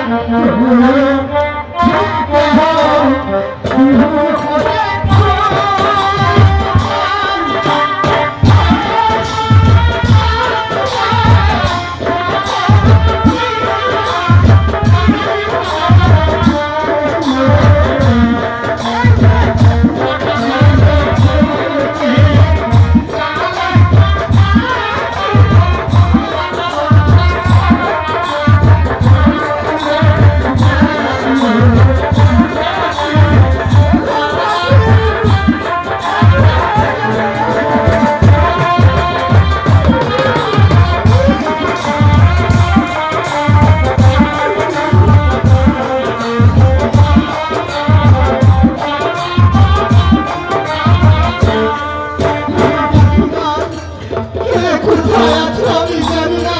Hãy subscribe কে কোথায় আছো আমি জানি না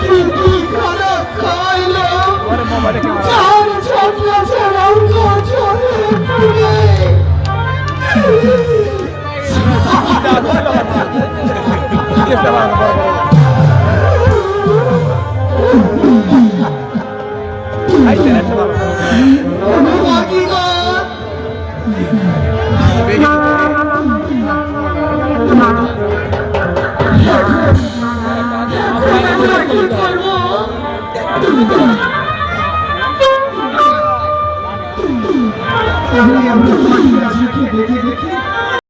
কি কি খানা খাইলো চার ছাপিয়েছে রঙ্গ চলে পুরে বাকিগণ কি করব আমি পাখির আশাকে দেখে দেখে